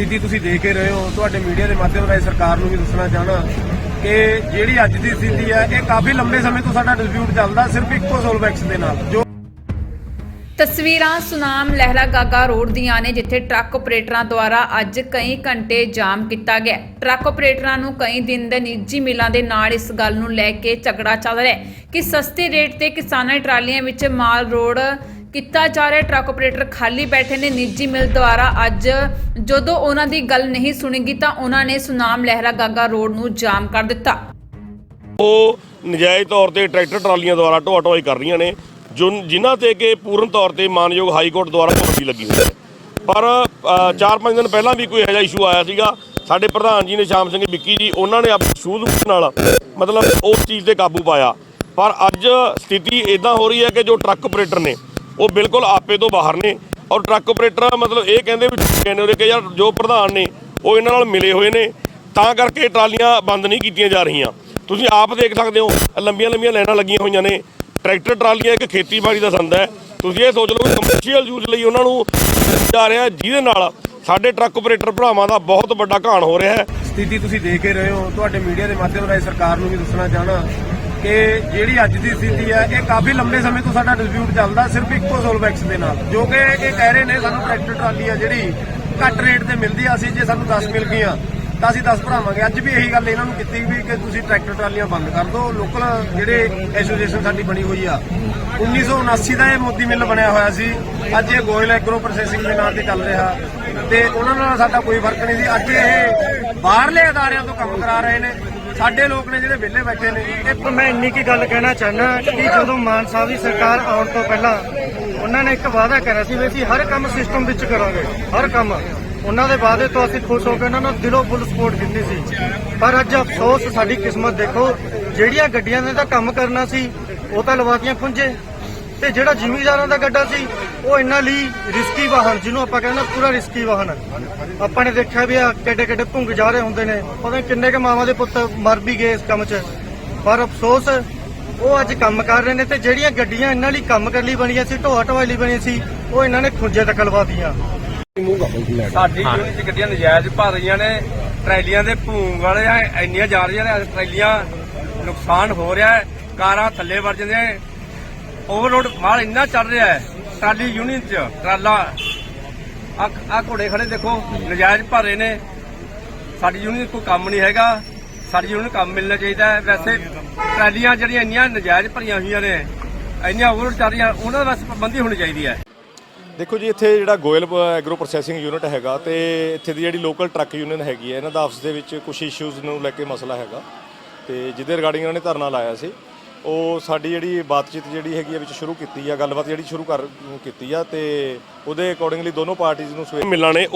ਸਥਿਤੀ ਤੁਸੀਂ ਦੇਖ ਕੇ ਰਹੇ ਹੋ, ਤੁਹਾਡੇ ਮੀਡੀਆ ਦੇ ਮਾਧਿਅਮ ਰਾਹੀਂ ਸਰਕਾਰ ਨੂੰ ਵੀ ਦੱਸਣਾ ਚਾਹਣਾ ਕਿ ਜਿਹੜੀ ਅੱਜ ਦੀ ਸਥਿਤੀ ਹੈ, ਇਹ ਕਾਫੀ ਲੰਬੇ ਸਮੇਂ ਤੋਂ ਸਾਡਾ ਡਿਸਪਿਊਟ ਚੱਲਦਾ, ਸਿਰਫ ਇੱਕੋ ਸੋਲਵੈਕਸ ਦੇ ਨਾਲ, ਜੋ ਤਸਵੀਰਾਂ ਸੁਨਾਮ ਲਹਿਰਾ ਗਾਗਾ ਰੋਡ ਦੀਆਂ ਨੇ, ਜਿੱਥੇ ਟਰੱਕ ਆਪਰੇਟਰਾਂ ਦੁਆਰਾ ਅੱਜ ਕਈ ਘੰਟੇ ਜਾਮ ਕੀਤਾ ਗਿਆ। ਟਰੱਕ ਆਪਰੇਟਰਾਂ ਨੂੰ ਕਈ ਦਿਨ ਦੇ ਨਿੱਜੀ ਮਿਲਾਂ ਦੇ ਨਾਲ ਇਸ ਗੱਲ ਨੂੰ ਲੈ ਕੇ ਝਗੜਾ ਚੱਲ ਰਿਹਾ ਕਿ ਸਸਤੇ ਰੇਟ ਤੇ ਕਿਸਾਨਾਂ ਟਰਾਲੀਆਂ ਵਿੱਚ ਮਾਲ ਰੋਡ ਕੀਤਾ ਜਾ ਰਿਹਾ ਟਰੱਕ ਆਪਰੇਟਰ ਖਾਲੀ ਬੈਠੇ ਨੇ। ਨਿੱਜੀ ਮਿਲ ਦੁਆਰਾ ਅੱਜ ਜਦੋਂ ਉਹਨਾਂ ਦੀ ਗੱਲ ਨਹੀਂ ਸੁਣੀਗੀ ਤਾਂ ਉਹਨਾਂ ਨੇ ਸੁਨਾਮ ਲਹਿਰਾ ਗਾਗਾ ਰੋਡ ਨੂੰ ਜਾਮ ਕਰ ਦਿੱਤਾ। ਉਹ ਨਜਾਇਜ਼ ਤੌਰ ਤੇ ਟਰੈਕਟਰ ਟਰਾਲੀਆਂ ਦੁਆਰਾ ਢੋਆ ਢੋਆਈ ਕਰ ਰਹੀਆਂ ਨੇ, ਜੋ ਜਿਨ੍ਹਾਂ ਤੇ ਕਿ ਪੂਰਨ ਤੌਰ ਤੇ ਮਾਨਯੋਗ ਹਾਈ ਕੋਰਟ ਦੁਆਰਾ ਪਾਬੰਦੀ ਲੱਗੀ ਹੋਈ ਹੈ। ਪਰ 4-5 ਦਿਨ ਪਹਿਲਾਂ ਵੀ ਕੋਈ ਇਹੋ ਜਿਹਾ ਇਸ਼ੂ ਆਇਆ ਸੀਗਾ। ਸਾਡੇ ਪ੍ਰਧਾਨ ਜੀ ਨੇ ਸ਼ਾਮ ਸਿੰਘ ਵਿੱਕੀ ਜੀ, ਉਹਨਾਂ ਨੇ ਆਪਣੀ ਸੂਝ ਨਾਲ, ਮਤਲਬ ਉਸ ਚੀਜ਼ ਤੇ ਕਾਬੂ ਪਾਇਆ। ਪਰ ਅੱਜ ਸਥਿਤੀ ਇਦਾਂ ਹੋ ਰਹੀ ਹੈ ਕਿ ਜੋ ਟਰੱਕ ਆਪਰੇਟਰ ਨੇ ਉਹ ਬਿਲਕੁਲ ਆਪੇ ਤੋਂ ਬਾਹਰ ਨੇ ਔਰ ਟਰੱਕ ਆਪਰੇਟਰ ਮਤਲਬ ਇਹ ਕਹਿੰਦੇ ਵੀ ਠੱਗੇ ਉਹਦੇ ਕਿ ਯਾਰ ਜੋ ਪ੍ਰਧਾਨ ਨੇ ਉਹ ਇਹਨਾਂ ਨਾਲ ਮਿਲੇ ਹੋਏ ਨੇ, ਤਾਂ ਕਰਕੇ ਟਰਾਲੀਆਂ ਬੰਦ ਨਹੀਂ ਕੀਤੀਆਂ ਜਾ ਰਹੀਆਂ। ਤੁਸੀਂ ਆਪ ਦੇਖ ਸਕਦੇ ਹੋ ਲੰਬੀਆਂ ਲੰਬੀਆਂ ਲਾਈਨਾਂ ਲੱਗੀਆਂ ਹੋਈਆਂ ਨੇ। ਟਰੈਕਟਰ ਟਰਾਲੀਆਂ ਇੱਕ ਖੇਤੀਬਾੜੀ ਦਾ ਸੰਦ ਹੈ। ਤੁਸੀਂ ਇਹ ਸੋਚ ਲਓ ਕਿ ਕਮਰਸ਼ੀਅਲ ਯੂਜ਼ ਲਈ ਉਹਨਾਂ ਨੂੰ ਜਾ ਰਿਹਾ ਜਿਹਦੇ ਨਾਲ ਸਾਡੇ ਟਰੱਕ ਆਪਰੇਟਰ ਭਰਾਵਾਂ ਦਾ ਬਹੁਤ ਵੱਡਾ ਘਾਣ ਹੋ ਰਿਹਾ ਹੈ। ਸਥਿਤੀ ਤੁਸੀਂ ਦੇਖ ਕੇ ਰਹੇ ਹੋ, ਤੁਹਾਡੇ ਮੀਡੀਆ ਦੇ ਮਾਧਿਅਮ ਰਾਹੀਂ ਸਰਕਾਰ ਨੂੰ ਵੀ ਦੱਸਣਾ ਚਾਹਣਾ ਕਿ ਜਿਹੜੀ ਅੱਜ ਦੀ ਸਥਿਤੀ ਹੈ, ਇਹ ਕਾਫੀ ਲੰਬੇ ਸਮੇਂ ਤੋਂ ਸਾਡਾ ਡਿਸਪਿਊਟ ਚੱਲਦਾ, ਸਿਰਫ ਇੱਕੋ ਸੋਲਵੈਕਸ ਦੇ ਨਾਲ। ਜੋ ਕਿ ਇਹ ਕਹਿ ਰਹੇ ਨੇ, ਸਾਨੂੰ ਟਰੈਕਟਰ ਟਰਾਲੀ ਆ ਜਿਹੜੀ ਘੱਟ ਰੇਟ ਤੇ ਮਿਲਦੀ ਆ, ਅਸੀਂ ਜੇ ਸਾਨੂੰ 10 ਮਿਲ ਗਈਆਂ, ਤਾਂ ਅਸੀਂ 10 ਭਰਾਵਾਂਗੇ। ਅੱਜ ਵੀ ਇਹੀ ਗੱਲ ਇਹਨਾਂ ਨੂੰ ਕੀਤੀ ਵੀ ਕਿ ਤੁਸੀਂ ਟਰੈਕਟਰ ਟਰਾਲੀਆਂ ਬੰਦ ਕਰ ਦਿਓ। ਲੋਕਲ ਜਿਹੜੇ ਐਸੋਸੀਏਸ਼ਨ ਸਾਡੀ ਬਣੀ ਹੋਈ ਆ 1979 ਦਾ ਇਹ ਮੋਦੀ ਮਿੱਲ ਬਣਿਆ ਹੋਇਆ ਸੀ। ਅੱਜ ਇਹ ਗੋਇਲ ਐਗਰੋ ਪ੍ਰੋਸੈਸਿੰਗ ਦੇ ਨਾਂ ਤੇ ਚੱਲ ਰਿਹਾ। ਤੇ ਉਹਨਾਂ ਨਾਲ ਸਾਡਾ ਕੋਈ ਫ਼ਰਕ ਨਹੀਂ ਸੀ। ਅੱਜ ਇਹ ਬਾਹਰਲੇ ਅਦਾਰਿਆਂ ਤੋਂ ਕੰਮ ਕਰਾ ਰਹੇ ਨੇ। ਸਾਡੇ ਲੋਕ ਨੇ ਜਿਹੜੇ ਵਿਹਲੇ ਬੈਠੇ ਨੇ। ਇਹ ਮੈਂ ਇੰਨੀ ਕੀ ਗੱਲ ਕਹਿਣਾ ਚਾਹਨਾ ਕਿ ਜਦੋਂ ਮਾਨ ਸਾਹਿਬ ਦੀ ਸਰਕਾਰ ਆਉਣ ਤੋਂ ਪਹਿਲਾਂ ਉਹਨਾਂ ਨੇ ਇੱਕ ਵਾਅਦਾ ਕਰਿਆ ਸੀ ਵੀ ਅਸੀਂ ਹਰ ਕੰਮ ਸਿਸਟਮ ਵਿੱਚ ਕਰਾਂਗੇ, ਹਰ ਕੰਮ। ਉਹਨਾਂ ਦੇ ਵਾਅਦੇ ਤੋਂ ਅਸੀਂ ਖੁਸ਼ ਹੋ ਕੇ ਉਹਨਾਂ ਨੂੰ ਦਿਲੋਂ ਫੁੱਲ ਸਪੋਰਟ ਕੀਤੀ ਸੀ। ਪਰ ਅੱਜ ਅਫਸੋਸ ਸਾਡੀ ਕਿਸਮਤ ਦੇਖੋ, ਜਿਹੜੀਆਂ ਗੱਡੀਆਂ ਨੇ ਤਾਂ ਕੰਮ ਕਰਨਾ ਸੀ, ਉਹ ਤਾਂ ਲਵਾਤੀਆਂ ਪੁੰਜੇ ਤੇ ਜਿਹੜਾ ਜ਼ਿਮੀਂਦਾਰਾਂ ਦਾ ਗੱਡਾ ਸੀ ਉਹ ਇਹਨਾਂ ਲਈ ਰਿਸਕੀ ਵਾਹਨ ਜਿਹਨੂੰ ਆਪਾਂ ਕਹਿੰਦੇ ਪੂਰਾ ਰਿਸਕੀ ਵਾਹਨ ਆਪਾਂ ਨੇ ਦੇਖਿਆ ਵੀ ਆ ਕਿੱਡੇ ਕਿੱਡੇ ਭੁੰਗ ਜਾ ਰਹੇ ਹੁੰਦੇ ਨੇ। ਪਤਾ ਨਹੀਂ ਕਿੰਨੇ ਕੇ ਮਾਵਾਂ ਦੇ ਪੁੱਤ ਮਰ ਵੀ ਗਏ ਇਸ ਕੰਮ 'ਚ। ਪਰ ਅਫਸੋਸ ਉਹ ਅੱਜ ਕੰਮ ਕਰ ਰਹੇ ਨੇ ਤੇ ਜਿਹੜੀਆਂ ਗੱਡੀਆਂ ਇਹਨਾਂ ਲਈ ਕੰਮ ਕਰਨ ਲਈ ਬਣੀਆਂ ਸੀ ਢੋਆ ਢਵਾਈ ਲਈ ਬਣੀਆਂ ਸੀ ਉਹ ਇਹਨਾਂ ਨੇ ਖੁੰਝੇ ਤੱਕ ਲਵਾਤੀਆਂ ਸਾਡੀ ਯੂਨਿਟ ਚ ਗੱਡੀਆਂ ਨਜਾਇਜ਼ ਭਰ ਰਹੀਆਂ ਨੇ। ਟਰੈਲੀਆਂ ਦੇ ਭੂੰਗ ਵਾਲੇ ਆ, ਇੰਨੀਆਂ ਜਾ ਰਹੀਆਂ ਨੇ ਟਰੈਲੀਆਂ ਨੁਕਸਾਨ ਹੋ ਰਿਹਾ ਹੈ। ਕਾਰਾਂ ਥੱਲੇ ਵੜ ਜਾਂਦੀਆਂ ਨੇ। ਓਵਰਲੋਡ ਮਾਲ ਇੰਨਾ ਚੱਲ ਰਿਹਾ ਹੈ, ਟਰਾਲੀ ਯੂਨੀਅਨ ਚ, ਟਰਾਲਾ। ਆ ਘੋੜੇ ਖੜੇ ਦੇਖੋ, ਨਜਾਇਜ਼ ਭਰ ਰਹੇ ਨੇ। ਸਾਡੀ ਯੂਨੀਅਨ ਕੋਈ ਕੰਮ ਨਹੀਂ ਹੈਗਾ। ਸਾਡੀ ਯੂਨੀਅਨ ਕੰਮ ਮਿਲਣਾ ਚਾਹੀਦਾ ਹੈ। ਵੈਸੇ ਟਰਾਲੀਆਂ ਜਿਹੜੀਆਂ ਇੰਨੀਆਂ ਨਜਾਇਜ਼ ਭਰੀਆਂ ਹੋਈਆਂ ਨੇ, ਇੰਨੀਆਂ ਓਵਰਲੋਡ ਚੱਲ ਰਹੀਆਂ, ਉਹਨਾਂ ਦਾ ਵਾਸਤੇ ਪਾਬੰਦੀ ਹੋਣੀ ਚਾਹੀਦੀ ਹੈ। ਦੇਖੋ ਜੀ, ਇੱਥੇ ਜਿਹੜਾ ਗੋਇਲ ਐਗਰੋ ਪ੍ਰੋਸੈਸਿੰਗ ਯੂਨਿਟ ਹੈਗਾ ਤੇ ਇੱਥੇ ਦੀ ਜਿਹੜੀ ਲੋਕਲ ਟਰੱਕ ਯੂਨੀਅਨ ਹੈਗੀ ਹੈ, ਇਹਨਾਂ ਦਾ ਆਪਸ ਦੇ ਵਿੱਚ ਕੁਝ ਇਸ਼ੂਜ਼ ਨੂੰ ਲੈ ਕੇ ਮਸਲਾ ਹੈਗਾ। ਤੇ ਜਿਹਦੇ ਰਿਗਾਰਡਿੰਗ ਇਹਨਾਂ ਨੇ ਧਰਨਾ ਲਾਇਆ ਸੀ। ਉਹ ਸਾਡੀ ਜਿਹੜੀ ਬਾਤਚੀਤ ਜਿਹੜੀ ਹੈਗੀ ਆ ਵਿੱਚ ਸ਼ੁਰੂ ਕੀਤੀ ਆ, ਗੱਲਬਾਤ ਜਿਹੜੀ ਸ਼ੁਰੂ ਕਰ, ਕੀਤੀ ਆ ਤੇ ਉਹਦੇ ਅਕੋਰਡਿੰਗਲੀ ਦੋਨੋਂ ਪਾਰਟੀਆਂ ਨੂੰ ਸਵੇਰ ਮਿਲਣਾ ਨੇ।